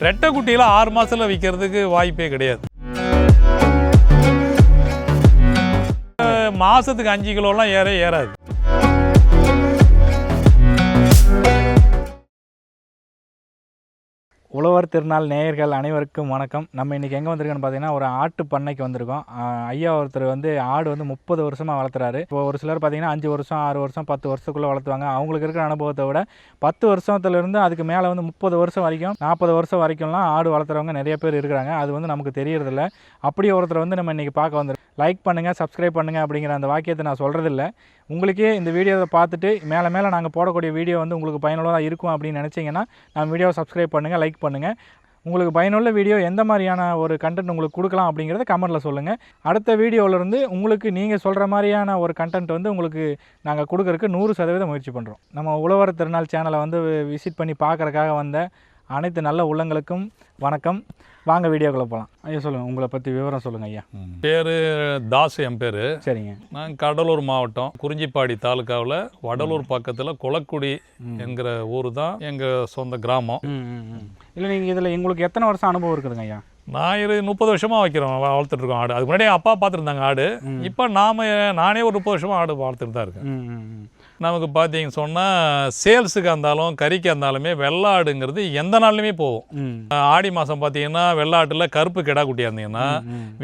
ரெட்டை குட்டியில் ஆறு மாசத்துல விற்கிறதுக்கு வாய்ப்பே கிடையாது. மாதத்துக்கு மாசத்துக்கு அஞ்சு கிலோலாம் ஏற ஏறாது. உழவர் திருநாள் நேயர்கள் அனைவருக்கும் வணக்கம். நம்ம இன்றைக்கி எங்கே வந்திருக்கோன்னு பார்த்தீங்கன்னா ஒரு ஆட்டு பண்ணைக்கு வந்திருக்கோம். ஐயா ஒருத்தர் வந்து ஆடு வந்து முப்பது வருஷமாக வளர்த்துறாரு. இப்போ ஒரு சிலர் பார்த்தீங்கன்னா அஞ்சு வருஷம் ஆறு வருஷம் பத்து வருஷத்துக்குள்ளே வளர்த்துவாங்க. அவங்களுக்கு இருக்கிற அனுபவத்தை விட பத்து வருஷத்துலேருந்து அதுக்கு மேலே வந்து முப்பது வருஷம் வரைக்கும் நாற்பது வருஷம் வரைக்கும்லாம் ஆடு வளர்த்துறவங்க நிறைய பேர் இருக்கிறாங்க. அது வந்து நமக்கு தெரியறதில்ல. அப்படி ஒருத்தர் வந்து நம்ம இன்றைக்கி பார்க்க வந்துருக்கோம். லைக் பண்ணுங்கள் சப்ஸ்கிரைப் பண்ணுங்கள் அப்படிங்கிற அந்த வாக்கியத்தை நான் சொல்கிறதில்ல உங்களுக்கே இந்த வீடியோவை பார்த்துட்டு மேலே மேலே நாங்கள் போடக்கூடிய வீடியோ வந்து உங்களுக்கு பயனுள்ளதாக இருக்கும் அப்படின்னு நினச்சிங்கன்னா நம்ம வீடியோவை சப்ஸ்கிரைப் பண்ணுங்கள் லைக் பண்ணுங்கள் உங்களுக்கு பயனுள்ள வீடியோ எந்த மாதிரியான ஒரு கண்டென்ட் உங்களுக்கு கொடுக்கலாம் அப்படிங்கிறத கமெண்ட்டில் சொல்லுங்கள் அடுத்த வீடியோவிலேருந்து உங்களுக்கு நீங்கள் சொல்கிற மாதிரியான ஒரு கண்டென்ட் வந்து உங்களுக்கு நாங்கள் கொடுக்குறக்கு நூறு சதவீதம் முயற்சி பண்ணுறோம் நம்ம உழவர் திருநாள் சேனலை வந்து விசிட் பண்ணி பார்க்குறக்காக வந்த அனைத்து நல்ல உள்ளங்களுக்கும் வணக்கம். வாங்க வீடியோக்குள்ளே போகலாம் ஐயா சொல்லுங்கள் உங்களை பற்றி விவரம் சொல்லுங்கள் ஐயா. பேர் தாஸ் என் பேர். சரிங்க. நான் கடலூர் மாவட்டம் குறிஞ்சிப்பாடி தாலுக்காவில் வடலூர் பக்கத்தில் குளக்குடி என்கிற ஊர் தான் எங்கள் சொந்த கிராமம். இல்லை நீங்கள் இதில் உங்களுக்கு எத்தனை வருஷம் அனுபவம் இருக்குதுங்க ஐயா? நான் இரு முப்பது வருஷமாக வைக்கிறோம் வளர்த்துட்டு இருக்கோம் ஆடு. அதுக்கு முன்னாடி அப்பா பார்த்துருந்தாங்க ஆடு. இப்போ நாம நானே ஒரு முப்பது வருஷமாக ஆடு வளர்த்துட்டு தான் இருக்கேன். நமக்கு பார்த்தீங்க சொன்னால் சேல்ஸுக்கு இருந்தாலும் கறிக்கு இருந்தாலுமே வெள்ளாடுங்கிறது எந்த நாள்லையுமே போகும். ஆடி மாதம் பார்த்தீங்கன்னா வெள்ளாட்டில் கருப்பு கிடா குட்டியாக இருந்தீங்கன்னா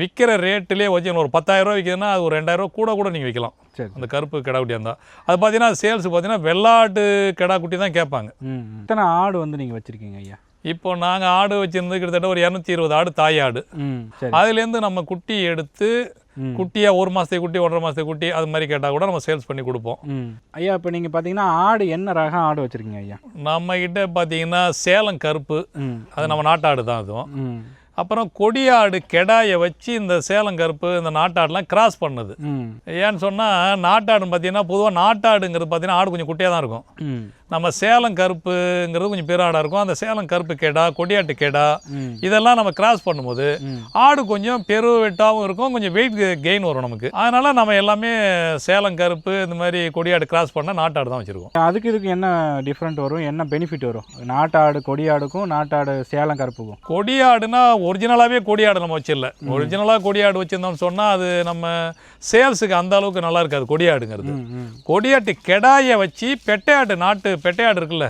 விற்கிற ரேட்டிலே வச்சு ஒரு பத்தாயிரம் ரூபா விற்கிதுன்னா அது ஒரு ரெண்டாயிரம் ரூபா கூட கூட நீங்கள் விற்கலாம் அந்த கருப்பு கிடா குட்டியாக இருந்தால் அது பார்த்தீங்கன்னா சேல்ஸ் பார்த்தீங்கன்னா வெள்ளாட்டு கிடா குட்டி தான் கேட்பாங்க. எத்தனை ஆடு வந்து நீங்கள் வச்சுருக்கீங்க ஐயா? இப்போ நாங்கள் ஆடு வச்சிருந்து கிட்டத்தட்ட ஒரு இரநூத்தி இருபது ஆடு தாய் ஆடு. அதுலேருந்து நம்ம குட்டி எடுத்து. குட்டியாக ஒரு மாதத்துக்கு குட்டி ஒன்றரை மாதத்துக்கு குட்டி அது மாதிரி கேட்டால் கூட நம்ம சேல்ஸ் பண்ணி கொடுப்போம். ஐயா இப்போ நீங்கள் பார்த்தீங்கன்னா ஆடு என்ன ரகம் ஆடு வச்சுருக்கீங்க ஐயா? நம்ம கிட்ட பார்த்தீங்கன்னா சேலம் கருப்பு. அது நம்ம நாட்டாடு தான் அதுவும். அப்புறம் கொடியாடு கெடாயை வச்சு இந்த சேலம் கருப்பு இந்த நாட்டாடுலாம் கிராஸ் பண்ணுது. ஏன்னு சொன்னால் நாட்டாடுன்னு பார்த்தீங்கன்னா பொதுவாக நாட்டாடுங்கிறது பார்த்தீங்கன்னா ஆடு கொஞ்சம் குட்டியாக தான் இருக்கும். நம்ம சேலம் கருப்புங்கிறது கொஞ்சம் பெரிய ஆடாக இருக்கும். அந்த சேலம் கருப்பு கெடா கொடியாட்டு கெடா இதெல்லாம் நம்ம கிராஸ் பண்ணும்போது ஆடு கொஞ்சம் பெரு வெட்டாகவும் இருக்கும். கொஞ்சம் வெயிட் கெயின் வரும் நமக்கு. அதனால நம்ம எல்லாமே சேலம் கருப்பு இந்த மாதிரி கொடியாடு கிராஸ் பண்ண நாட்டாடு தான் வச்சுருக்கோம். அதுக்கு இதுக்கு என்ன டிஃப்ரெண்ட் வரும்? என்ன பெனிஃபிட் வரும்? நாட்டாடு கொடியாடுக்கும் நாட்டாடு சேலம் கருப்புக்கும்? கொடியாடுனா ஒரிஜினலாகவே கொடியாடு நம்ம வச்சிடல. ஒரிஜினலாக கொடியாடு வச்சுருந்தோம்னு சொன்னால் அது நம்ம சேல்ஸுக்கு அந்த அளவுக்கு நல்லா இருக்காது கொடியாடுங்கிறது. கொடியாட்டு கெடாயை வச்சு பெட்டையாடு நாட்டு பெட்டையாடு இருக்குல்ல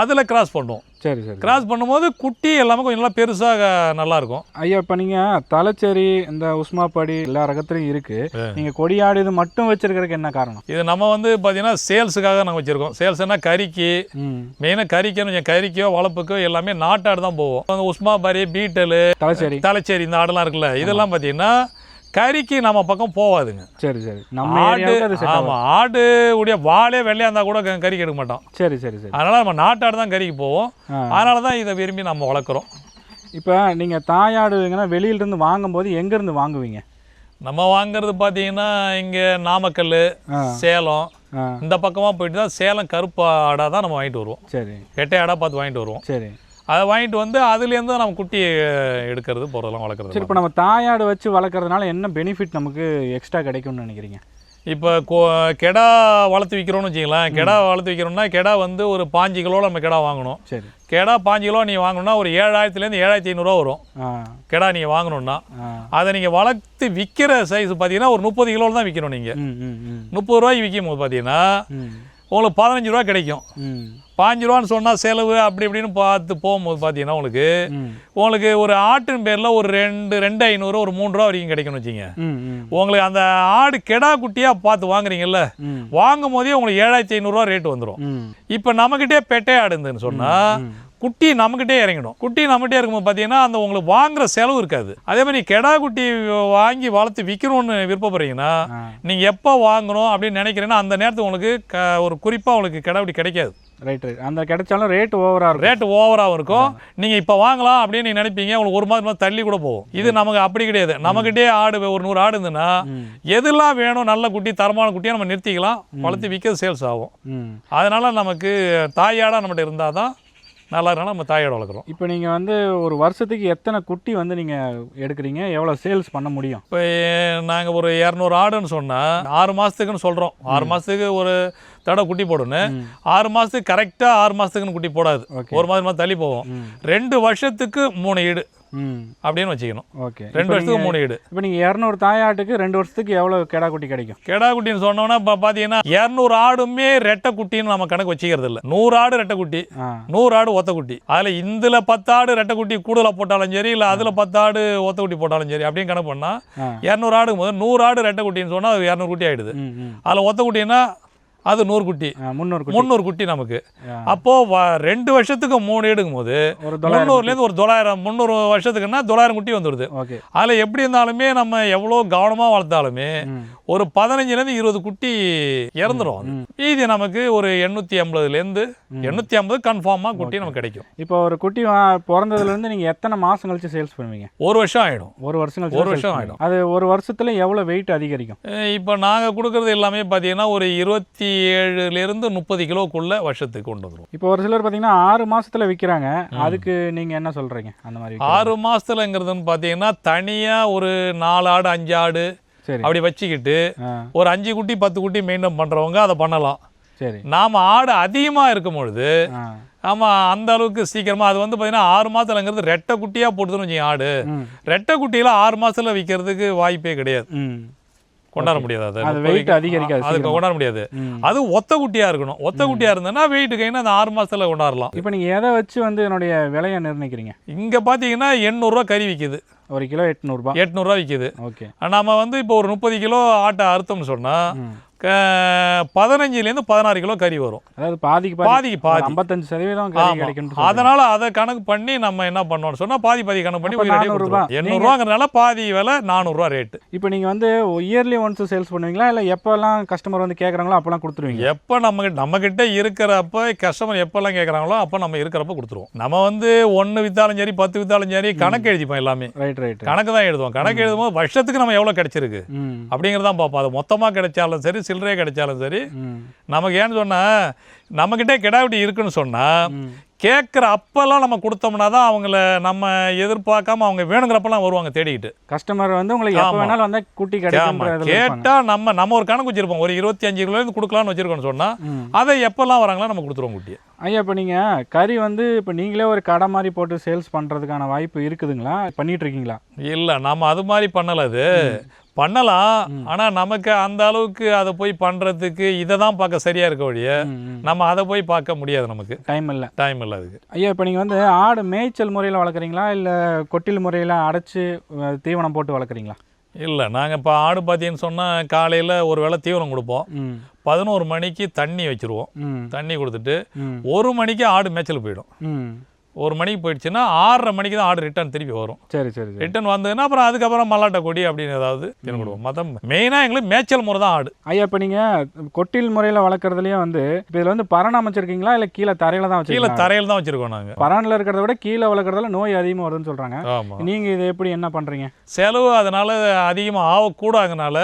அதில் கிராஸ் பண்ணுவோம். சரி சரி. கிராஸ் பண்ணும்போது குட்டி எல்லாமே கொஞ்சம் நல்லா பெருசாக நல்லா இருக்கும் ஐயா இப்போ நீங்கள் தலைச்சேரி இந்த உஸ்மாப்பாடி எல்லா ரகத்துலையும் இருக்குது நீங்கள் கொடியாடு இது மட்டும் வச்சிருக்கிறதுக்கு என்ன காரணம்? இது நம்ம வந்து பார்த்தீங்கன்னா சேல்ஸுக்காக நாங்கள் வச்சுருக்கோம். சேல்ஸ்னா கறிக்கு மெயினாக கறிக்குன்னு கொஞ்சம் கறிக்கோ வளர்ப்புக்கோ எல்லாமே நாட்டாடு தான் போவோம். அந்த உஸ்மாபாரி பீட்டலு தலைச்சேரி தலைச்சேரி இந்த ஆடெல்லாம் இருக்குல்ல இதெல்லாம் பார்த்தீங்கன்னா கறிக்கு நம்ம பக்கம் போகாதுங்க சரி சரி. நம்ம ஆடு ஆமாம் ஆடு உடைய வாலே வெள்ளையாக இருந்தால் கூட க- கறிக்கு எடுக்க மாட்டோம். சரி சரி சரி. அதனால் நம்ம நாட்டாடு தான் கறிக்கு போவோம். அதனால தான் இதை விரும்பி நம்ம வளர்க்குறோம். இப்போ நீங்கள் தாயாடுவீங்கன்னா வெளியிலேருந்து வாங்கும்போது எங்கேருந்து வாங்குவீங்க? நம்ம வாங்குறது பார்த்தீங்கன்னா இங்கே நாமக்கல். சேலம். இந்த பக்கமாக போயிட்டு தான் சேலம் கருப்பு ஆடாக தான் நம்ம வாங்கிட்டு வருவோம். சரி. கெட்டை ஆடாக பார்த்து வாங்கிட்டு வருவோம். சரி. அதை வாங்கிட்டு வந்து அதுலேருந்து நம்ம குட்டி எடுக்கிறது போகிறதெல்லாம் வளர்க்குறது சரி இப்போ நம்ம தாயாடு வச்சு வளர்க்குறதுனால என்ன பெனிஃபிட் நமக்கு எக்ஸ்ட்ரா கிடைக்கும்னு நினைக்கிறீங்க? இப்போ கோ கெடா வளர்த்து விற்கிறோம்னு வச்சுக்கலாம் கெடா வளர்த்து விற்கிறோம்னா கெடா வந்து ஒரு பாஞ்சு கிலோ நம்ம கெடா வாங்கணும். சரி. கெடா பாஞ்சு கிலோ நீங்கள் வாங்கணும்னா ஒரு ஏழாயிரத்துலேருந்து ஏழாயிரத்தி ஐநூறுரூவா வரும் கெடா நீங்கள் வாங்கணும்னா. அதை நீங்கள் வளர்த்து விற்கிற சைஸ் பார்த்தீங்கன்னா ஒரு முப்பது கிலோவில் தான் விற்கணும் நீங்கள் முப்பது ரூபாய்க்கு விற்கும் போது பார்த்தீங்கன்னா உங்களுக்கு பதினஞ்சு ரூபா கிடைக்கும். பாஞ்சு ரூபான்னு சொன்னால் செலவு அப்படி இப்படின்னு பார்த்து போகும்போது பார்த்தீங்கன்னா உங்களுக்கு உங்களுக்கு ஒரு ஆட்டின் பேரில் ஒரு ரெண்டு ரெண்டு ஐநூறு ஒரு மூணு ரூபா வரைக்கும் கிடைக்கும்னு வச்சுங்க. உங்களுக்கு அந்த ஆடு கெடா குட்டியாக பார்த்து வாங்குறீங்கல்ல வாங்கும் போதே உங்களுக்கு ஏழாயிரத்தி ஐநூறுரூவா ரேட் வந்துடும் இப்போ நம்மக்கிட்டே பெட்டே ஆடு இருந்துன்னு சொன்னால். குட்டி நம்மக்கிட்டே இறங்கிடும். குட்டி நம்மகிட்டே இருக்கும்போது பார்த்தீங்கன்னா அந்த உங்களுக்கு வாங்குற செலவு இருக்காது. அதே மாதிரி கெடா குட்டி வாங்கி வளர்த்து விற்கணும்னு விருப்பப்படுறீங்கன்னா நீங்கள் எப்போ வாங்கணும் அப்படின்னு நினைக்கிறீங்கன்னா அந்த நேரத்துக்கு உங்களுக்கு க ஒரு குறிப்பாக உங்களுக்கு கெடா குட்டி கிடைக்காது. ரைட் ரைட் அந்த கிடைச்சாலும் ரேட் ஓவராக இருக்கும். ரேட்டு ஓவராகவும் இருக்கும். நீங்கள் இப்போ வாங்கலாம் அப்படின்னு நீங்கள் நினைப்பீங்க உங்களுக்கு ஒரு மாதம் தள்ளி கூட போகும். இது நமக்கு அப்படி கிடையாது. நம்மக்கிட்டே ஆடு ஒரு நூறு ஆடு இருந்துன்னா ம். எதெல்லாம் வேணும் நல்ல குட்டி தரமான குட்டியாக நம்ம நிறுத்திக்கலாம். வளர்த்து விற்கிறது சேல்ஸ் ஆகும். அதனால் நமக்கு தாயாடாக நம்மகிட்ட இருந்தால் தான் நல்லா இருக்கனால நம்ம தாயோட வளர்க்குறோம். இப்போ நீங்கள் வந்து ஒரு வருஷத்துக்கு எத்தனை குட்டி வந்து நீங்கள் எடுக்கிறீங்க? எவ்வளோ சேல்ஸ் பண்ண முடியும்? இப்போ நாங்கள் ஒரு இரநூறு ஆடுன்னு சொன்னால் ஆறு மாதத்துக்குன்னு சொல்கிறோம் ஆறு மாதத்துக்கு ஒரு தடவை குட்டி போடணும். ஆறு மாதத்துக்கு கரெக்டாக ஆறு மாதத்துக்குன்னு குட்டி போடாது. ஒரு மாதம் தள்ளி போவோம். ரெண்டு வருஷத்துக்கு மூணு ஈடு. அப்படின்னு வச்சுக்கணும். ஓகே. ரெண்டு வருஷத்துக்கு மூணு ஈடு இப்போ நீங்கள் இரநூறு தாயாட்டுக்கு ரெண்டு வருஷத்துக்கு எவ்வளோ கெடா குட்டி கிடைக்கும்? கெடா குட்டின்னு சொன்னோன்னா இப்போ பார்த்தீங்கன்னா இரநூறு ஆடுமே ரெட்டை குட்டின்னு நம்ம கணக்கு வச்சுக்கிறது இல்லை. நூறு ஆடு ரெட்டை குட்டி நூறு ஆடு ஒத்த குட்டி. அதில் இதில் பத்து ஆடு ரெட்டை குட்டி கூடுதலாக போட்டாலும் சரி இல்லை அதில் பத்து ஆடு ஒத்த குட்டி போட்டாலும் சரி அப்படின்னு கணக்கு பண்ணால் இரநூறு ஆடுக்கு போது நூறு ஆடு ரெட்டை குட்டின்னு சொன்னால் அது இரநூறு குட்டி ஆகிடுது அதில் ஒத்த குட்டின்னா அது நூறு குட்டி. முந்நூறு குட்டி. முந்நூறு குட்டி நமக்கு. அப்போது ரெண்டு வருஷத்துக்கு மூணு எடுக்கும் போது முந்நூறுலேருந்து ஒரு தொள்ளாயிரம் முந்நூறு வருஷத்துக்குன்னா தொள்ளாயிரம் குட்டி வந்துடுது. அதில் எப்படி இருந்தாலுமே நம்ம எவ்வளோ கவனமாக வளர்த்தாலுமே ஒரு பதினஞ்சுலேருந்து இருபது குட்டி இறந்துரும் அது. ம். மீதி நமக்கு ஒரு எண்ணூற்றி ஐம்பதுலேருந்து எண்ணூற்றி ஐம்பது கன்ஃபார்மாக குட்டி நமக்கு கிடைக்கும். இப்போ ஒரு குட்டி வா- பிறந்ததுலேருந்து நீங்கள் எத்தனை மாதம் கழிச்சு சேல்ஸ் பண்ணுவீங்க? ஒரு வருஷம் ஆகிடும் ஒரு வருஷம் கழிச்சு ஒரு வருஷம் ஆயிடும். அது ஒரு வருஷத்துல எவ்வளோ வெயிட் அதிகரிக்கும்? இப்போ நாங்கள் கொடுக்குறது எல்லாமே பார்த்தீங்கன்னா ஒரு இருபத்தி ஏழுலேருந்து முப்பது கிலோக்குள்ள வருஷத்துக்கு கொண்டு வந்துடும் இப்போ ஒரு சிலர் பார்த்தீங்கன்னா ஆறு மாசத்துல விற்கிறாங்க அதுக்கு நீங்க என்ன சொல்றீங்க? அந்த மாதிரி? ஆறு மாதத்துலங்கிறதுன்னு பார்த்தீங்கன்னா தனியாக ஒரு நாலு ஆடு அஞ்சு ஆடு அப்படி வச்சுக்கிட்டு ஒரு அஞ்சு குட்டி பத்து குட்டி மெயின்டைன் பண்ணுறவங்க அதை பண்ணலாம். சரி. நாம் ஆடு அதிகமாக இருக்கும் பொழுது ஆமாம் அந்த அளவுக்கு சீக்கிரமாக அது வந்து பார்த்தீங்கன்னா ஆறு மாதத்துலங்கிறது ரெட்டை குட்டியாக போட்டுதுன்னு வச்சுங்க ஆடு. ரெட்டை குட்டியில் ஆறு மாதத்துல விற்கிறதுக்கு வாய்ப்பே கிடையாது. கொண்டாட முடியாது அதை. weight அதிகரிக்காது அது. கொண்டாட முடியாது. அது ஒத்த குட்டியாக இருக்கணும். ஒத்த குட்டியாக இருந்ததுன்னா வெயிட் கைனா அந்த ஆறு மாசத்துல கொண்டாடலாம் இப்போ நீங்க எதை வச்சு வந்து என்னுடைய விலையை நிர்ணயிக்கிறீங்க? இங்கே பார்த்தீங்கன்னா எண்ணூறுரூவா கறி விற்கிது ஒரு கிலோ எட்நூறுபா. எட்நூறுரூவா விற்கிது ஓகே. நம்ம வந்து இப்போ ஒரு முப்பது கிலோ ஆட்டை அறுத்தோம்னு சொன்னால் பதினஞ்சுலேருந்து பதினாறு கிலோ கறி வரும். அதாவது பாதிக்கு பாதி பாதிக்கு பாதி. ஐம்பத்தஞ்சு சதவீதம். கிடைக்கும் அதனால அதை கணக்கு பண்ணி நம்ம என்ன பண்ணோம்னு சொன்னா பாதி பாதி கணக்கு பண்ணி அப்ப 400 ரூபாய். எண்ணூறுவாங்கிறதுனால பாதி விலை நானூறுரூவா ரேட்டு இப்போ நீங்க வந்து இயர்லி ஒன்ஸ் சேல்ஸ் பண்ணுவீங்களா? இல்ல எப்போல்லாம் கஸ்டமர் வந்து கேக்குறாங்களோ அப்போல்லாம் கொடுத்துருவீங்க எப்போ நம்ம நம்ம கிட்ட இருக்கிறப்ப கஸ்டமர் எப்பெல்லாம் கேட்குறாங்களோ அப்போ நம்ம இருக்கிறப்ப கொடுத்துருவோம். நம்ம வந்து ஒன்று வித்தாலும் சரி பத்து வித்தாலும் சரி கணக்கு எழுதிப்போம் எல்லாமே. ரைட் ரைட் கணக்கு தான் எழுதுவோம். கணக்கு எழுதும் போது வருஷத்துக்கு நம்ம எவ்வளோ கிடைச்சிருக்கு? அப்படிங்கிறதான் பார்ப்போம். அது மொத்தமாக கிடைச்சாலும் சரி சில்லறையாக கிடைச்சாலும் சரி. நமக்கு ஏன்னு சொன்னால் நம்மக்கிட்ட கிடாவிட்டி இருக்குன்னு சொன்னால் கேட்குற அப்பெல்லாம் நம்ம கொடுத்தோம்னா தான் அவங்கள நம்ம எதிர்பார்க்காம அவங்க வேணுங்கிறப்பெல்லாம் வருவாங்க தேடிக்கிட்டு. கஸ்டமர் வந்து உங்களுக்கு எப்போ. வேணாலும் வந்தா குட்டி கிடைக்கும் கேட்டா நம்ம நம்ம ஒரு கணக்கு வச்சிருப்போம். ஒரு இருபத்தி அஞ்சு கிலோலேருந்து கொடுக்கலாம்னு வச்சிருக்கோம்னு சொன்னா ம். அதை எப்பெல்லாம் வராங்களோ நம்ம கொடுத்துருவோம் குட்டியை. ஐயா இப்போ நீங்கள் கறி வந்து இப்போ நீங்களே ஒரு கடை மாதிரி போட்டு சேல்ஸ் பண்ணுறதுக்கான வாய்ப்பு இருக்குதுங்களா? பண்ணிட்டு இருக்கீங்களா? இல்ல நம்ம அது மாதிரி பண்ணல அது. பண்ணலாம். ஆனா நமக்கு அந்த அளவுக்கு அதை போய் பண்றதுக்கு இதை தான் பார்க்க சரியா இருக்க வழிய நம்ம அதை போய் பார்க்க முடியாது நமக்கு. டைம் இல்லை. டைம் இல்லை அதுக்கு. ஐயா இப்போ நீங்கள் வந்து ஆடு மேய்ச்சல் முறையில் வளர்க்குறீங்களா? இல்லை கொட்டில் முறையில் அடைச்சி தீவனம் போட்டு வளர்க்குறீங்களா? இல்லை நாங்கள் இப்போ ஆடு பார்த்தீங்கன்னு சொன்னால் காலையில் ஒரு வேளை தீவனம் கொடுப்போம். பதினோரு மணிக்கு தண்ணி வச்சுருவோம். தண்ணி கொடுத்துட்டு ஒரு மணிக்கு ஆடு மேய்ச்சல் போயிடும். ஒரு மணிக்கு போயிடுச்சுன்னா ஆறரை மணிக்கு தான் ஆடு ரிட்டர்ன் திருப்பி வரும். சரி சரி ரிட்டர்ன் வந்ததுன்னா அப்புறம் அதுக்கப்புறம் மல்லாட்டை கொடி அப்படின்னு ஏதாவது தின்னு கொடுப்போம். மொத்தம் மெயினாக எங்களுக்கு மேய்ச்சல் முறை தான் ஆடு. ஐயா இப்போ நீங்கள் கொட்டில் முறையில் வளர்க்குறதுலேயே வந்து இப்போ இதில் வந்து பரண் அமைச்சிருக்கீங்களா? இல்லை கீழே தரையில் தான் கீழே வச்சிருக்கீங்களா? தரையில் தான் வச்சுருக்கோம் நாங்கள் பரனில் இருக்கிறத விட கீழே வளர்க்குறதுல நோய் அதிகமாக வருதுன்னு சொல்கிறாங்க நீங்கள் இதை எப்படி என்ன பண்ணுறீங்க செலவு அதனால் அதிகமாக ஆகக்கூடாதுனால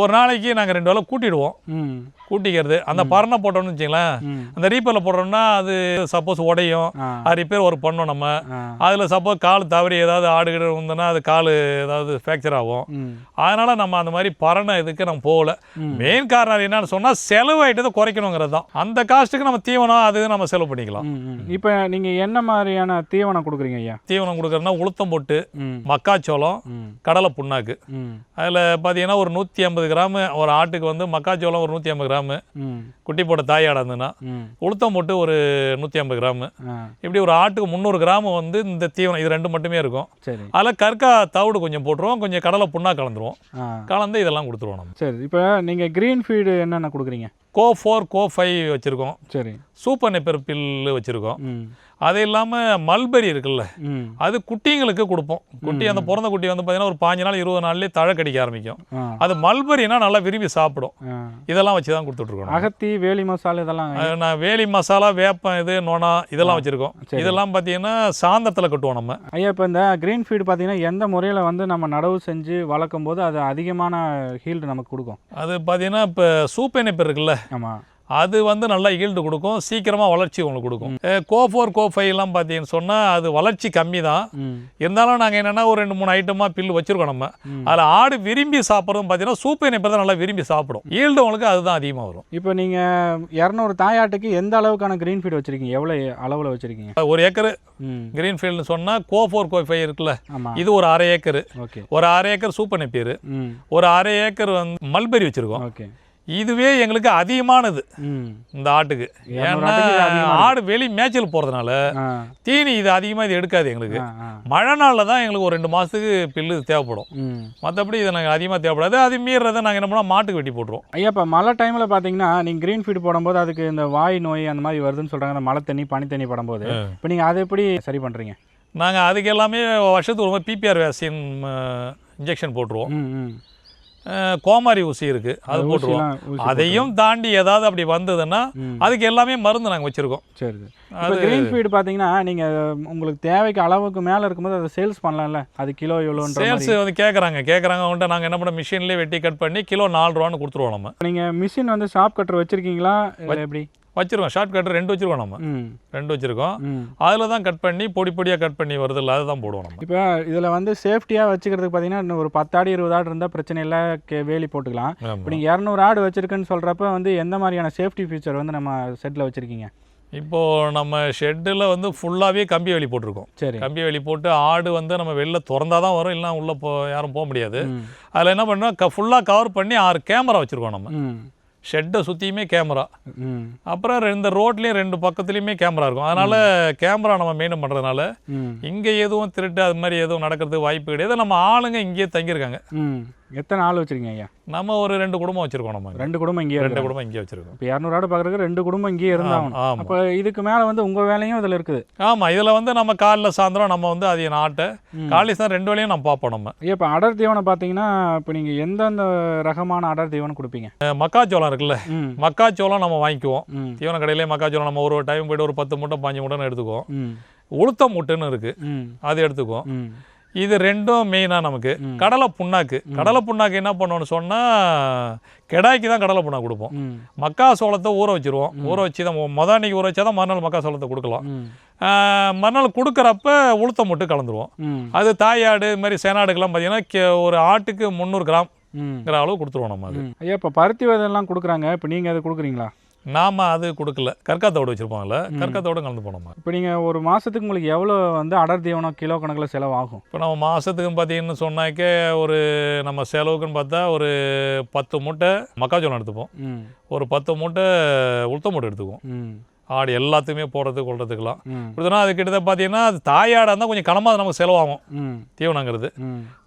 ஒரு நாளைக்கு நாங்கள் ரெண்டு வேளை கூட்டிடுவோம். கூட்டிக்கிறது. அந்த பரணை போட்டோம்னு வச்சுங்களேன் அந்த ரீப்பரில் போட்டோம்னா அது சப்போஸ் உடையும். அது ரிப்பேர் ஒரு பண்ணோம் நம்ம. அதில் சப்போஸ் கால் தவறி ஏதாவது ஆடு கிடு இருந்ததுன்னா அது கால் ஏதாவது ஃப்ராக்சர் ஆகும். அதனால் நம்ம அந்த மாதிரி பரணை இதுக்கு நம்ம போகல. மெயின் காரணம் என்னன்னு சொன்னால் செலவு ஐட்டத்தை குறைக்கணுங்கிறது தான். அந்த காஸ்ட்டுக்கு நம்ம தீவனம் அது நம்ம செலவு பண்ணிக்கலாம். இப்போ நீங்கள் என்ன மாதிரியான தீவனம் கொடுக்குறீங்க ஐயா? தீவனம் கொடுக்குறதுனா உளுத்தம் போட்டு மக்காச்சோளம் கடலை புண்ணாக்கு. அதில் பார்த்தீங்கன்னா ஒரு நூற்றி ஐம்பது கிராமு ஒரு ஆட்டுக்கு வந்து மக்காச்சோளம் ஒரு நூற்றி ஐம்பது கிராமு குட்டி போட்ட தாயாடா இருந்ததுன்னா ம். உளுத்தம் போட்டு ஒரு நூற்றி ஐம்பது கிராமு. இப்படி ஒரு ஆட்டுக்கு முந்நூறு கிராம் வந்து இந்த தீவனம் இது ரெண்டு மட்டுமே இருக்கும். சரி. அதில் கற்கா தவிடு கொஞ்சம் போட்டுருவோம். கொஞ்சம் கடலை புண்ணா கலந்துருவோம். கலந்து இதெல்லாம் கொடுத்துருவோம் நம்ம. சரி இப்போ நீங்கள் க்ரீன் ஃபீடு என்னென்ன கொடுக்குறீங்க? கோ ஃபோர் கோ ஃபைவ் வச்சுருக்கோம். சரி. சூப்பர் நெப்பர் பில்லு வச்சுருக்கோம். அது இல்லாமல் மல்பெரி இருக்குல்ல அது குட்டிங்களுக்கு கொடுப்போம். குட்டி அந்த பிறந்த குட்டி வந்து பார்த்தீங்கன்னா ஒரு பாஞ்சு நாள் இருபது நாள்லேயே தழை கடிக்க ஆரம்பிக்கும். அது மல்பெரினா நல்லா விரும்பி சாப்பிடும். இதெல்லாம் வச்சு தான் கொடுத்துட்ருக்கோம் அகத்தி வேலி மசாலா இதெல்லாம் நான் வேலி மசாலா வேப்பம் இது நொனா இதெல்லாம் வச்சுருக்கோம். சரி. இதெல்லாம் பார்த்தீங்கன்னா சாந்தத்தில் கட்டுவோம் நம்ம. ஐயா இப்போ இந்த க்ரீன் ஃபீடு பார்த்தீங்கன்னா எந்த முறையில் வந்து நம்ம நடவு செஞ்சு வளர்க்கும் போது அது அதிகமான ஹீல்டு நமக்கு கொடுக்கும்? அது பார்த்தீங்கன்னா இப்போ சூப்பை நெப்பர் இருக்குல்ல அது வந்து நல்லா ஈல்டு கொடுக்கும் சீக்கிரமாக வளர்ச்சி உங்களுக்கு கொடுக்கும். கோ ஃபோர் கோ ஃபைவ்லாம் பார்த்தீங்கன்னு சொன்னால் அது வளர்ச்சி கம்மி தான். இருந்தாலும் நாங்கள் என்னென்னா ஒரு ரெண்டு மூணு ஐட்டமாக பில்லு வச்சுருக்கோம் நம்ம. அதில் ஆடு விரும்பி சாப்பிட்றதும் பார்த்தீங்கன்னா சூப்பர் நெப்பர் தான் நல்லா விரும்பி சாப்பிடும். ஈல்டு உங்களுக்கு அதுதான் அதிகமாக வரும். இப்போ நீங்கள் இரநூறு தாயாட்டுக்கு எந்த அளவுக்கான க்ரீன் ஃபீட் வச்சுருக்கீங்க? எவ்வளோ அளவில் வச்சுருக்கீங்க? ஒரு ஏக்கர் ம். கிரீன்ஃபீல்டுன்னு சொன்னால் கோ ஃபோர் கோ ஃபைவ் இருக்குல்ல. இது ஒரு அரை ஏக்கர். ஓகே. ஒரு அரை ஏக்கர் சூப்பர் நெப்பியர் ம். ஒரு அரை ஏக்கர் வந்து மல்பெரி வச்சுருக்கோம். ஓகே. இதுவே எங்களுக்கு அதிகமானது இந்த ஆட்டுக்கு. ஏன்னா. ஆடு வெளி மேய்ச்சல் போகிறதுனால தீனி இது அதிகமாக இது எடுக்காது எங்களுக்கு. மழை நாளில் தான் எங்களுக்கு ஒரு ரெண்டு மாதத்துக்கு பில்லு தேவைப்படும். மற்றபடி இது நாங்கள் அதிகமாக தேவைப்படாது. அது மீறதை நாங்கள் என்ன பண்ணோம் மாட்டுக்கு வெட்டி போட்டுருவோம். ஐயா இப்போ மழை டைமில் பார்த்தீங்கன்னா நீங்கள் க்ரீன் ஃபீட் போடும்போது அதுக்கு இந்த வாய் நோய் அந்த மாதிரி வருதுன்னு சொல்கிறாங்க அந்த மழை தண்ணி பனி தண்ணி படும்போது. இப்போ நீங்கள் அதை எப்படி சரி பண்ணுறீங்க நாங்கள் அதுக்கு எல்லாமே வருஷத்துக்கு ஒரு பிபிஆர் வேக்சின் இன்ஜெக்ஷன் போட்டுருவோம். கோமாரி ஊசி இருக்குது அது போட்டுருவோம். அதையும் தாண்டி ஏதாவது அப்படி வந்ததுன்னா. அதுக்கு எல்லாமே மருந்து நாங்கள் வச்சுருக்கோம். சரி இப்போ க்ரீன் ஃபீட் பார்த்தீங்கன்னா நீங்கள் உங்களுக்கு தேவைக்கு அளவுக்கு மேலே இருக்கும்போது அதை சேல்ஸ் பண்ணலாம்ல? அது கிலோ எவ்வளோன்ற சேல்ஸ் வந்து கேட்குறாங்க கேட்குறாங்க அவங்கள்ட்ட நாங்கள் என்ன பண்ண மிஷின்லேயே வெட்டி கட் பண்ணி கிலோ நாலு ரூபான்னு கொடுத்துருவோம் நம்ம. நீங்கள் மிஷின் வந்து ஷாப் கட்டர் வச்சுருக்கீங்களா? எப்படி? வச்சிருக்கோம். ஷார்ட் கட் ரெண்டு வச்சிருக்கோம் நம்ம. ரெண்டு வச்சிருக்கோம். அதில் தான் கட் பண்ணி பொடி பொடியாக கட் பண்ணி வருது இல்லை அதுதான் போடுவோம் நம்ம. இப்போ இதில் வந்து சேஃப்டியாக வச்சுக்கிறதுக்கு பார்த்தீங்கன்னா இன்னும் ஒரு பத்து ஆடு இருபது ஆடு இருந்தால் பிரச்சனை இல்லை வேலி போட்டுக்கலாம். இப்போ நீங்கள் இரநூறு ஆடு வச்சிருக்குன்னு சொல்கிறப்ப வந்து எந்த மாதிரியான சேஃப்டி ஃபீச்சர் வந்து நம்ம செட்டில் வச்சுருக்கீங்க? இப்போ நம்ம ஷெட்டில் வந்து ஃபுல்லாகவே கம்பி வேலி போட்டிருக்கோம். சரி. கம்பி வேலி போட்டு ஆடு வந்து நம்ம வெளில திறந்தா தான் வரும் இல்லை உள்ளே போ யாரும் போக முடியாது. அதில் என்ன பண்ணோம் க ஃபுல்லாக கவர் பண்ணி ஆறு கேமரா வச்சுருக்கோம் நம்ம. ஷெட்டை சுற்றியுமே கேமரா. ம். அப்புறம் ரெண்டு ரோட்லேயும் ரெண்டு பக்கத்துலேயுமே கேமரா இருக்கும். அதனால் கேமரா நம்ம மெயின்டைன் பண்ணுறதுனால இங்கே எதுவும் திருட்டு அது மாதிரி எதுவும் நடக்கிறதுக்கு வாய்ப்பு கிடையாது. நம்ம ஆளுங்க இங்கேயே தங்கியிருக்காங்க. எத்தனை ஆள் வச்சுருக்கீங்க ஐயா? நம்ம ஒரு ரெண்டு குடும்பம் வச்சுருக்கோம் நம்ம இங்க. ரெண்டு குடும்பம் இங்கேயே ரெண்டு குடும்பம் இங்கே வச்சுருக்கோம். இப்போ இரநூறு ஆடு பார்க்குறதுக்கு ரெண்டு குடும்பம் இங்கேயே இருந்தாகணும். ஆமாம் அப்போ இதுக்கு மேலே வந்து உங்கள் வேலையும் இதில் இருக்குது. ஆமாம் இதில் வந்து நம்ம காலைல சாயந்தரம் நம்ம வந்து அது நாட்டை. காலையில் சாயந்தரம் ரெண்டு வேளையும் நம்ம பார்ப்போம் நம்ம. இப்போ அடர் தீவனம் பார்த்தீங்கன்னா இப்போ நீங்கள் எந்தெந்த ரகமான அடர் தீவனம் கொடுப்பீங்க? மக்காச்சோளம் இருக்குல்ல மக்காச்சோளம் நம்ம வாங்கிக்குவோம். தீவன கடையிலே மக்காச்சோளம் நம்ம ஒரு டைம் போய்ட்டு ஒரு பத்து மூட்டை பாஞ்சு மூட்டைன்னு எடுத்துக்குவோம். ம். உளுத்தம் முட்டுன்னு இருக்குது அது எடுத்துக்குவோம். இது ரெண்டும் மெயினாக நமக்கு. கடலை புண்ணாக்கு. கடலை புண்ணாக்கு என்ன பண்ணோம்னு சொன்னால் கிடாய்க்கு தான் கடலை புண்ணாக்கு கொடுப்போம். மக்கா சோளத்தை ஊற வச்சிருவோம். ஊற வச்சு தான் மொ- மொத அன்னைக்கு ஊற வச்சா தான் மறுநாள் மக்கா சோளத்தை கொடுக்கலாம். மறுநாள் கொடுக்குறப்ப உளுத்தம் முட்டு கலந்துருவோம். அது தாயாடு இது மாதிரி சேனாடுக்கெல்லாம் பார்த்தீங்கன்னா கே- ஒரு ஆட்டுக்கு முந்நூறு கிராம்ங்கிற ம். அளவு கொடுத்துருவோம் நம்ம அது. ஐயா இப்போ பருத்தி விதையெல்லாம் கொடுக்குறாங்க. இப்போ நீங்கள் அது கொடுக்குறீங்களா? நாம அது கொடுக்கல. கற்காத்தோடு வச்சுருப்பாங்கல்ல கற்காத்தோடு கலந்து போனோம்? இப்போ நீங்கள் ஒரு மாதத்துக்கு உங்களுக்கு எவ்வளோ வந்து அடர் தீவனம் கிலோ கணக்கில் செலவாகும்? இப்போ நம்ம மாதத்துக்கு பார்த்தீங்கன்னு சொன்னாக்கே ஒரு நம்ம செலவுக்குன்னு பார்த்தா ஒரு பத்து மூட்டை மக்காச்சோளம் எடுத்துப்போம். ஒரு பத்து மூட்டை உளுத்த மூட்டை எடுத்துக்குவோம். ஆடு எல்லாத்துக்குமே போடுறதுக்கு கொள்றதுக்கெல்லாம். ம். கொடுத்தோன்னா அது கிட்டத்தட்ட பார்த்தீங்கன்னா அது தாயாடாக இருந்தால் கொஞ்சம் கனமாக நமக்கு செலவாகும். தீவனங்கிறது.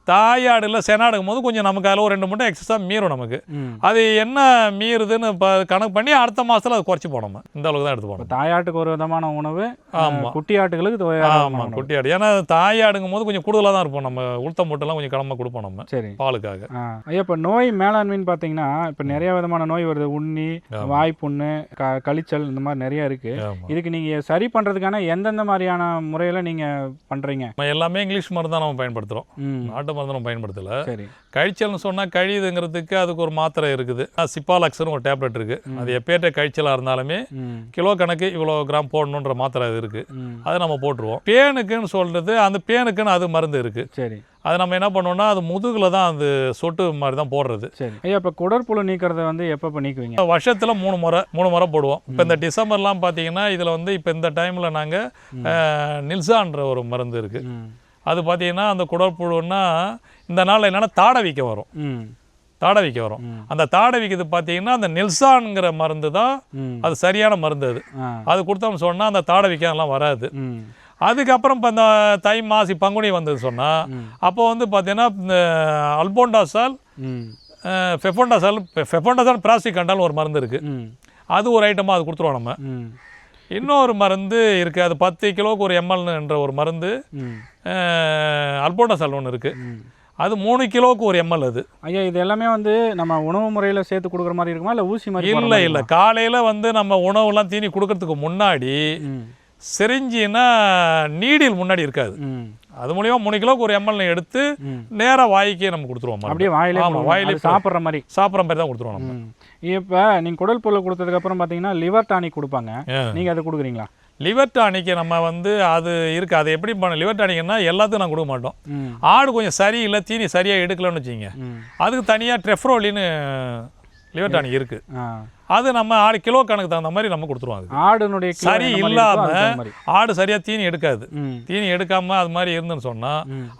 ம் தாயாடு இல்லை செனாடுக்கும் போது கொஞ்சம் நமக்கு அதில் ஒரு ரெண்டு மூட்டை எக்ஸஸாக மீறும் நமக்கு. அது என்ன மீறுதுன்னு இப்போ கணக்கு பண்ணி அடுத்த மாதத்தில் அது குறைச்சி போனோம் இந்த அளவுக்கு தான் எடுத்து போனோம் தாயாட்டுக்கு ஒரு விதமான உணவு ஆமா. அஹ், குட்டி ஆட்டுகளுக்கு ஆமாம். குட்டி ஆடு ஏன்னா தாயாடுங்கும் போது கொஞ்சம் கூடுதலாக தான் இருப்போம் நம்ம. உளுத்த மூட்டைலாம் கொஞ்சம் கடமை கொடுப்போம் நம்ம. சரி. பாலுக்காக. ஐயா இப்போ நோய் மேலாண்மைன்னு பார்த்தீங்கன்னா இப்போ நிறைய விதமான நோய் வருது. உண்ணி. வாய்ப்புண்ணு க கழிச்சல் இந்த மாதிரி நிறைய இருக்கு. ஆமாம் இதுக்கு நீங்கள் சரி பண்ணுறதுக்கான எந்தெந்த மாதிரியான முறையில் நீங்கள் பண்ணுறீங்க எல்லாமே இங்கிலீஷ் மருந்து தான் நம்ம பயன்படுத்துகிறோம் ம். நாட்டு மருந்து நம்ம பயன்படுத்தலை. கழிச்சல்னு சொன்னால் கழியுதுங்கிறதுக்கு அதுக்கு ஒரு மாத்திரை இருக்குது. சிப்பாலாக்ஸ்னு ஒரு டேப்லெட் இருக்குது அது எப்பேற்ற கழிச்சலாக இருந்தாலுமே கிலோ கணக்கு இவ்வளோ கிராம் போடணுன்ற மாத்திரை அது இருக்குது அதை நம்ம போட்டுருவோம். பேனுக்குன்னு சொல்கிறது அந்த பேனுக்குன்னு அது மருந்து இருக்குது சரி. அது நம்ம என்ன பண்ணோம்னா அது முதுகில் தான் அது சொட்டு மாதிரி தான் போடுறது. சரி. ஐயா இப்போ குடற்புழு நீக்கிறத வந்து எப்போ நீக்குவீங்க? வருஷத்தில் மூணு முறை மூணு முறை போடுவோம். இப்போ இந்த டிசம்பர்லாம் பார்த்தீங்கன்னா இதில் வந்து இப்போ இந்த டைமில் நாங்கள் நில்சான்ற ஒரு மருந்து இருக்குது அது பார்த்தீங்கன்னா அந்த குடற்புழுன்னா இந்த நாளில் என்னென்னா தாடவிக்க வரும். ம். தாடவிக்க வரும். அந்த தாடவிக்கிறது பார்த்தீங்கன்னா அந்த நில்சான்ங்கிற மருந்து தான் அது சரியான மருந்து அது. அது கொடுத்தோம்னு சொன்னால் அந்த தாடவிக்க எல்லாம் வராது. அதுக்கப்புறம் இப்போ இந்த தை மாசி பங்குனி வந்தது சொன்னால். அப்போ வந்து பார்த்தீங்கன்னா இந்த அல்போண்டாசால் ஃபெஃபோண்டாசால் ஃபெஃபோண்டாசால் பிராஸ்டிக் கண்டால் ஒரு மருந்து இருக்குது அது ஒரு ஐட்டமாக அது கொடுத்துருவோம் நம்ம. இன்னொரு மருந்து இருக்குது அது பத்து கிலோவுக்கு ஒரு எம்எல்ன்ற ஒரு மருந்து. ம். அல்போண்டாசால் ஒன்று இருக்குது அது மூணு கிலோவுக்கு ஒரு எம்எல் அது. ஐயா இது எல்லாமே வந்து நம்ம உணவு முறையில் சேர்த்து கொடுக்குற மாதிரி இருக்குமா? இல்லை ஊசி மாதிரி இல்லை இல்லை. காலையில் வந்து நம்ம உணவுலாம் தீனி கொடுக்கறதுக்கு முன்னாடி சிரிஞ்சின்னா நீடில் முன்னாடி இருக்காது. அது மூலியமா மூணு கிலோக்கு ஒரு எம்எல் எடு ம். நேரா வாய்க்கே நம்ம கொடுத்துருவோம். அப்படியே வாயிலே. வாயிலே சாப்பிட்ற மாதிரி. சாப்பிட்ற மாதிரி தான் கொடுத்துருவோம் நம்ம. இப்போ நீங்கள் குடல் பொருள் கொடுத்ததுக்கு அப்புறம் பார்த்தீங்கன்னா லிவர் டானிக் கொடுப்பாங்க. நீங்கள் அதை கொடுக்குறீங்களா? லிவர் டானிக்கு நம்ம வந்து அது இருக்கு. அது எப்படி பண்ண லிவர் டானிக்னா எல்லாத்துக்கும் நான் கொடுக்க மாட்டோம். ஆடு கொஞ்சம் சரியில்லை தீனி சரியாக எடுக்கலன்னு வச்சுங்க அதுக்கு தனியாக ட்ரெஃப்ரோலின்னு லிவர் டானிக் இருக்கு. ஆ. அது நம்ம ஆடு கிலோ கணக்கு தகுந்த மாதிரி நம்ம கொடுத்துருவோம் ஆடுனுடைய சரி இல்லாம. ஆடு சரியா தீனி எடுக்காது. தீனி எடுக்காம அது மாதிரி இருந்துன்னு சொன்னா.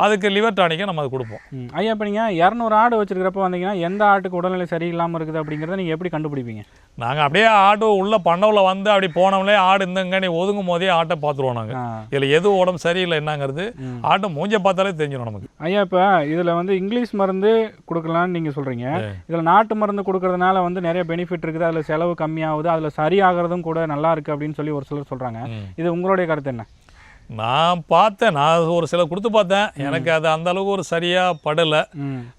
அதுக்கு லிவர் டானிக்கை நம்ம அது கொடுப்போம். ஐயா இப்போ நீங்கள் இரநூறு ஆடு வச்சிருக்கிறப்ப வந்தீங்கன்னா எந்த ஆட்டுக்கு உடல்நிலை சரியில்லாமல் இருக்குது அப்படிங்கிறத நீங்கள் எப்படி கண்டுபிடிப்பீங்க? நாங்க அப்படியே ஆடு உள்ள பண்ணவுல வந்து அப்படி போனவங்களே ஆடு இந்தங்க நீ ஒதுங்கும் போதே ஆட்டை பார்த்துருவோம் நாங்க. ஆ. இதுல எது உடம்பு சரியில்லை என்னங்கிறது. ஆட்டை மூஞ்ச பார்த்தாலே தெரிஞ்சிடும் நமக்கு. ஐயா இப்போ இதில் வந்து இங்கிலீஷ் மருந்து கொடுக்கலான்னு நீங்கள் சொல்கிறீங்க இதில் நாட்டு மருந்து கொடுக்கறதுனால வந்து நிறைய பெனிஃபிட் இருக்குது. அதில் செலவு கம்மியாகுது அதில் சரியாகிறதும் கூட நல்லா இருக்குது அப்படின்னு சொல்லி ஒரு சிலர் சொல்கிறாங்க. இது உங்களுடைய கருத்து என்ன? நான் பார்த்தேன் நான் ஒரு சில கொடுத்து பார்த்தேன். எனக்கு அது அந்த அளவுக்கு ஒரு சரியா படல.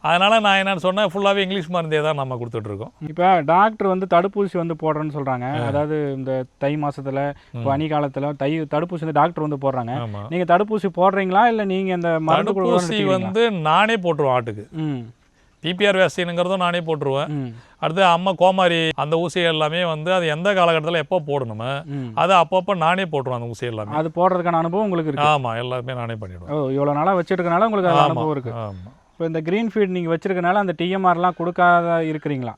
அதனால நான் என்னன்னு சொன்னேன் ஃபுல்லாவே இங்கிலீஷ் மருந்தே தான் நம்ம கொடுத்துட்டு இருக்கோம். இப்போ டாக்டர் வந்து தடுப்பூசி வந்து போடுறேன்னு சொல்கிறாங்க அதாவது இந்த தை மாசத்துல பனி காலத்தில் தை தடுப்பூசி வந்து டாக்டர் வந்து போடுறாங்க. நீங்கள் தடுப்பூசி போடுறீங்களா இல்லை நீங்கள் இந்த மருந்து தடுப்பூசி வந்து நானே போட்டுருவேன் ஆட்டுக்கு. ம் பிபிஆர் வேக்சினுங்கிறதும் நானே போட்டுருவேன். அடுத்து அம்மா கோமாரி அந்த ஊசி எல்லாமே வந்து அது எந்த காலகட்டத்தில் எப்போ போடணுமோ அது அப்பப்போ நானே போட்டுருவேன் அந்த ஊசி எல்லாமே. அது போடுறதுக்கான அனுபவம் உங்களுக்கு இருக்கு? ஆமா எல்லாமே நானே பண்ணிடுவேன். ஓ இவ்வளோ நாளாக வச்சிருக்கனால உங்களுக்கு அனுபவம் இருக்கு. ஆமா. இப்போ இந்த க்ரீன் ஃபீட் நீங்கள் வச்சிருக்கனால அந்த டிஎம்ஆர்லாம் கொடுக்காத இருக்கிறீங்களா?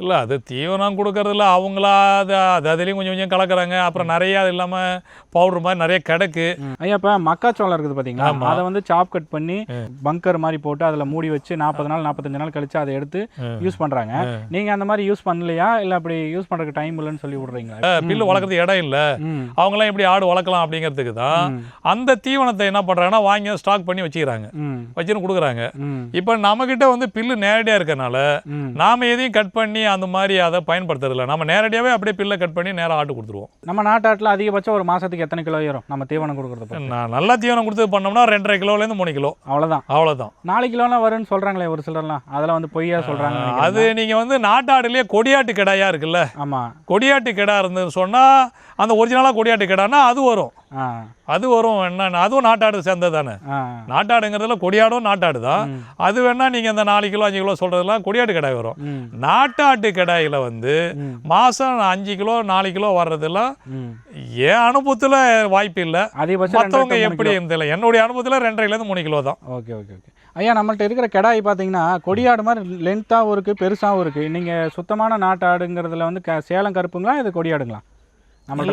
இல்லை அது தீவனம் கொடுக்கறதுல அவங்களா அது அது அதுலேயும் கொஞ்சம் கொஞ்சம் கலக்குறாங்க. அப்புறம் நிறைய அது இல்லாமல் பவுடர் மாதிரி நிறைய கிடக்கு. ஐயா இப்போ மக்காச்சோளம் இருக்குது பார்த்தீங்களா. அதை வந்து சாப் கட் பண்ணி பங்கர் மாதிரி போட்டு அதில் மூடி வச்சு நாற்பது நாள் நாற்பத்தஞ்சு நாள் கழிச்சு அதை எடுத்து. யூஸ் பண்ணுறாங்க நீங்கள் அந்த மாதிரி யூஸ் பண்ணலையா? இல்லை அப்படி யூஸ் பண்ணுறதுக்கு டைம் இல்லைன்னு சொல்லி விட்றீங்களா? பில்லு வளர்க்குறது இடம் இல்லை. அவங்களாம் எப்படி ஆடு வளர்க்கலாம் அப்படிங்கிறதுக்கு தான். அந்த தீவனத்தை என்ன பண்ணுறாங்கன்னா வாங்கி ஸ்டாக் பண்ணி வச்சுக்கிறாங்க. வச்சுன்னு கொடுக்குறாங்க. இப்போ நம்மக்கிட்ட வந்து பில்லு நேரடியாக இருக்கறனால ம். நாம எதையும் கட் பண்ணி அந்த மாதிரி அதை பயன்படுத்துறதில்ல. நம்ம நேரடியாகவே அப்படியே பில்லை கட் பண்ணி நேரா ஆட்டு கொடுத்துருவோம். நம்ம நாட்டாட்டில் அதிகபட்சம் ஒரு மாதத்துக்கு எத்தனை கிலோ ஏறும்? நம்ம தீவனம் கொடுக்குறத நான் நல்ல தீவனம் கொடுத்து பண்ணோம்னா ரெண்டரை கிலோலேருந்து மூணு கிலோ. அவ்வளோதான் அவ்வளோதான் நாலு கிலோலாம் வரும்னு சொல்கிறாங்களே ஒரு சிலர்லாம். அதெல்லாம் வந்து பொய்யா சொல்கிறாங்க அது நீங்கள் வந்து நாட்டாடுலேயே கொடியாட்டு கிடாயா இருக்குல்ல? ஆமாம் கொடியாட்டு கிடா இருந்ததுன்னு சொன்னால் அந்த ஒரிஜினலாக கொடியாட்டு கிடானா அது வரும். அது வரும் என்ன அதுவும் நாட்டாடு சேர்ந்தது தானே? நாட்டாடுங்கிறதுல கொடியாடும் நாட்டாடு தான். அது வேணா நீங்கள் இந்த நாலு கிலோ அஞ்சு கிலோ சொல்கிறதுலாம் கொடியாட்டு கிடாய் வரும். நாட்டாட்டு கிடாயில் வந்து. மாதம் அஞ்சு கிலோ நாலு கிலோ வர்றதெல்லாம் என் அனுபவத்தில் வாய்ப்பு இல்லை. மற்றவங்க எப்படி தெரியல என்னுடைய அனுபவத்தில் ரெண்டரைலேருந்து மூணு கிலோ தான். Okay okay okay. ஐயா நம்மள்ட்ட இருக்கிற கிடாய் பார்த்தீங்கன்னா கொடியாடு மாதிரி லென்த்தாகவும் இருக்குது பெருசாகவும் இருக்குது நீங்கள் சுத்தமான நாட்டாடுங்கிறதுல வந்து க சேலம் கருப்புங்களா இது கொடியாடுங்களா?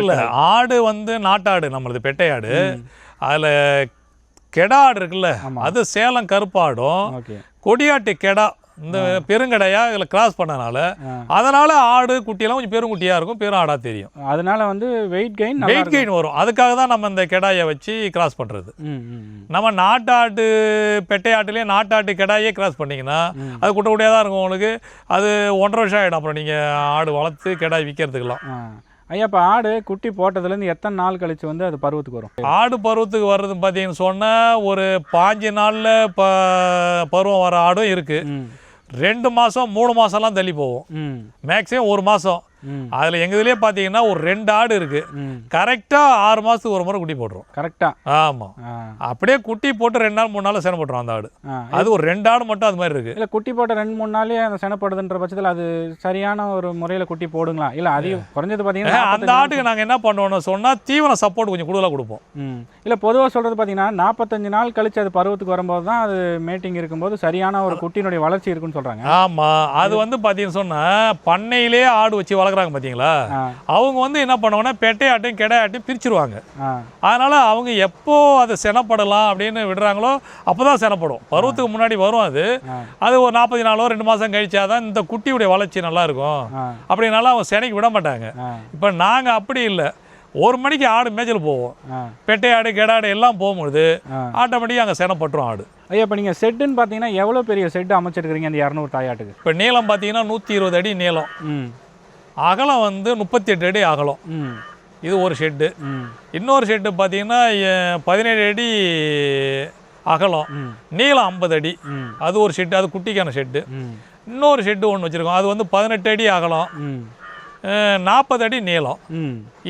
இல்லை ஆடு வந்து நாட்டாடு நம்மளது பெட்டையாடு. அதில் கெடா ஆடு இருக்குல்ல. அது சேலம் கருப்பாடும் கொடியாட்டு கெடா இந்த பெருங்கடையா இதில் கிராஸ் பண்ணனால. அதனால ஆடு குட்டியெல்லாம் கொஞ்சம் பெருங்குட்டியா இருக்கும் பெரும் ஆடா தெரியும். அதனால வந்து வெயிட் கெயின் வெயிட் கெயின் வரும். அதுக்காக தான் நம்ம இந்த கெடாயை வச்சு கிராஸ் பண்றது. ம். நம்ம நாட்டாட்டு பெட்டையாட்டுலேயே நாட்டாட்டு கெடாயே கிராஸ் பண்ணீங்கன்னா. அது குட்டை குட்டியாக தான் இருக்கும் உங்களுக்கு. அது ஒன்றரை வருஷம் ஆகிடும் அப்புறம் நீங்கள் ஆடு வளர்த்து கெடாய் விற்கிறதுக்கெல்லாம் ஐயா இப்போ ஆடு குட்டி போட்டதுலேருந்து எத்தனை நாள் கழிச்சு வந்து அது பருவத்துக்கு வரும்? ஆடு பருவத்துக்கு வர்றது பார்த்தீங்கன்னு சொன்னால் ஒரு பாஞ்சு நாளில் ப பருவம் வர ஆடும் இருக்குது ரெண்டு மாதம் மூணு மாதம்லாம் தள்ளி போகும். ம். மேக்ஸிமம் ஒரு மாதம் அதில் எங்கள் இதுலேயே பார்த்தீங்கன்னா ஒரு ரெண்டு ஆடு இருக்குது ம். கரெக்டாக ஆறு மாதத்துக்கு ஒரு முறை குட்டி போட்டுரும். கரெக்டாக ஆமாம் அப்படியே குட்டி போட்டு ரெண்டு நாள் மூணு நாள் சென போட்டுரும் அந்த ஆடு. அது ஒரு ரெண்டு ஆடு மட்டும் அது மாதிரி இருக்குது இல்லை குட்டி போட்ட ரெண்டு மூணு நாளே அந்த செனப்படுதுன்ற பட்சத்தில் அது சரியான ஒரு முறையில் குட்டி போடுங்களா? இல்லை அதிகம் குறைஞ்சது பார்த்தீங்கன்னா அந்த ஆட்டுக்கு நாங்கள் என்ன பண்ணுவோம்னு சொன்னால் தீவன சப்போர்ட் கொஞ்சம் கூடுதலாக கொடுப்போம். இல்லை பொதுவாக சொல்கிறது பார்த்தீங்கன்னா நாற்பத்தஞ்சு நாள் கழிச்சு அது பருவத்துக்கு வரும்போது தான் அது மேட்டிங் இருக்கும்போது சரியான ஒரு குட்டியினுடைய வளர்ச்சி இருக்குன்னு சொல்கிறாங்க ஆமாம் அது வந்து பார்த்தீங்கன்னு சொன்னால் பண்ணையிலே ஆடு வச்சு வளர்க்குறாங்க பார்த்தீங்களா அவங்க வந்து என்ன பண்ணுவாங்கன்னா பெட்டையாட்டையும் கெடையாட்டையும் பிரிச்சிருவாங்க. அதனால் அவங்க எப்போ அதை செனப்படலாம் அப்படின்னு விடுறாங்களோ அப்போ தான் செனப்படும். பருவத்துக்கு முன்னாடி வரும் அது. அது ஒரு நாற்பது நாளோ ரெண்டு மாதம் கழிச்சாதான் இந்த குட்டியுடைய வளர்ச்சி நல்லா இருக்கும் ஆ. அப்படினால அவங்க செனைக்கு விட மாட்டாங்க. இப்போ நாங்கள் அப்படி இல்லை. ஒரு மணிக்கு ஆடு மேய்ச்சல் போவோம். ஆ. பெட்டையாடு கெடாடு எல்லாம் போகும்பொழுது ஆட்டோமேட்டிக்காக அங்கே செனப்பட்டுரும் ஆடு. ஐயா இப்போ நீங்கள் செட்டுன்னு பார்த்தீங்கன்னா எவ்வளோ பெரிய செட்டு அமைச்சிருக்கிறீங்க அந்த இரநூறு தாயாட்டுக்கு? இப்போ நீளம் பார்த்தீங்கன்னா நூற்றி இருபது அடி நீளம். அகலம் வந்து முப்பத்தி எட்டு அடி அகலம். இது ஒரு ஷெட்டு இன்னொரு ஷெட்டு பார்த்தீங்கன்னா பதினேழு அடி அகலம். நீளம் ஐம்பது அடி. அது ஒரு ஷெட்டு அது குட்டிக்கான ஷெட்டு இன்னொரு ஷெட்டு ஒன்று வச்சுருக்கோம். அது வந்து பதினெட்டு அடி அகலம். நாற்பது அடி நீளம்.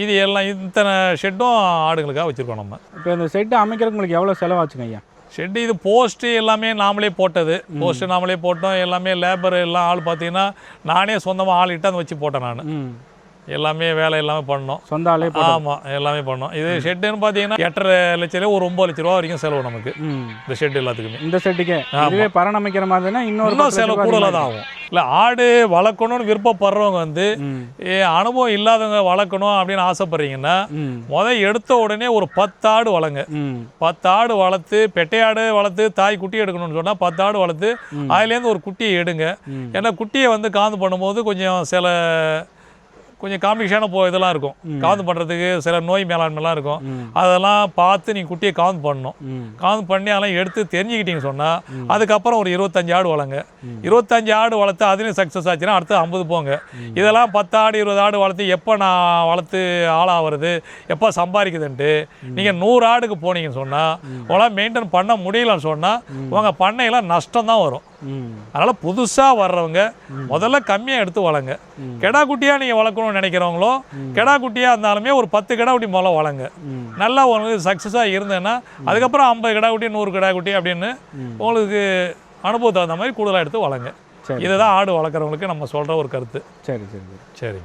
இது எல்லாம் இத்தனை ஷெட்டும் ஆடுகளுக்காக வச்சுருக்கோம் நம்ம. இப்போ இந்த செட்டு அமைக்கிறதுக்கு உங்களுக்கு எவ்வளோ செலவாச்சுங்க ஐயா? ஷெட்டு இது போஸ்ட்டு எல்லாமே நாமளே போட்டது. போஸ்ட்டு நாமளே போட்டோம். எல்லாமே லேபர் எல்லாம் ஆள் பார்த்தீங்கன்னா நானே சொந்தமாக ஆள் இட்டாந்து வச்சு போட்டேன் நான். எல்லாமே வேலை எல்லாமே பண்ணோம். சொந்த ஆளே ஆமாம் எல்லாமே பண்ணோம். இது ஷெட்டுன்னு பார்த்தீங்கன்னா எட்டரை லட்ச ரூபா ஒரு ஒம்பது லட்ச ரூபா வரைக்கும் செலவு நமக்கு. இந்த ஷெட் எல்லாத்துக்குமே. இந்த செட்டுக்கே ஆமா. இதுவே பராமரிக்கிற மாதிரி இருந்தா இன்னொரு செலவு கூடுதலாக தான் ஆகும். இல்லை ஆடு வளர்க்கணும்னு விருப்பப்படுறவங்க வந்து அனுபவம் இல்லாதவங்க வளர்க்கணும் அப்படின்னு ஆசைப்படுறீங்கன்னா ம். முத எடுத்த உடனே ஒரு பத்து ஆடு வளங்க பத்து ஆடு வளர்த்து பெட்டையாடு வளர்த்து தாய் குட்டி எடுக்கணும்னு சொன்னால் பத்து ஆடு வளர்த்து அதுலேருந்து ஒரு குட்டியை எடுங்க. ஏன்னா குட்டியை வந்து காந்து பண்ணும்போது கொஞ்சம் சில கொஞ்சம் காம்ப்ளிகேஷனான போ இதெல்லாம் இருக்கும். காந்து பண்ணுறதுக்கு சில நோய் மேலாண்மைலாம் இருக்கும். அதெல்லாம் பார்த்து நீங்கள் குட்டியை காந்து பண்ணணும். காந்து பண்ணி அதெல்லாம் எடுத்து தெரிஞ்சுக்கிட்டீங்க சொன்னால் அதுக்கப்புறம் ஒரு இருபத்தஞ்சு ஆடு வளங்க. இருபத்தஞ்சு ஆடு வளர்த்து அதுலேயும் சக்ஸஸ் ஆச்சுன்னா அடுத்து ஐம்பது போங்க. இதெல்லாம் பத்து ஆடு இருபது ஆடு வளர்த்து எப்போ நான் வளர்த்து ஆளாகிறது எப்போ சம்பாதிக்குதுன்ட்டு நீங்கள் நூறு ஆடுக்கு போனீங்கன்னு சொன்னால் உங்களால் மெயின்டைன் பண்ண முடியலன்னு சொன்னால் உங்கள் பண்ணையில் நஷ்டம் தான் வரும். அதனால் புதுசாக வர்றவங்க முதல்ல கம்மியாக எடுத்து வளங்க. கெடா குட்டியாக நீங்கள் வளர்க்கணும்னு நினைக்கிறவங்களோ கெடா குட்டியாக இருந்தாலுமே ஒரு பத்து கெடா குட்டி முதல்ல வளங்க. நல்லா உங்களுக்கு சக்ஸஸாக இருந்தேன்னா அதுக்கப்புறம் ஐம்பது கிடா குட்டி நூறு கிடா குட்டி அப்படின்னு உங்களுக்கு அனுபவம் தகுந்த மாதிரி கூடுதலாக எடுத்து வளங்க. இதுதான் ஆடு வளர்க்குறவங்களுக்கு நம்ம சொல்கிற ஒரு கருத்து. சரி சரி சரி. சரி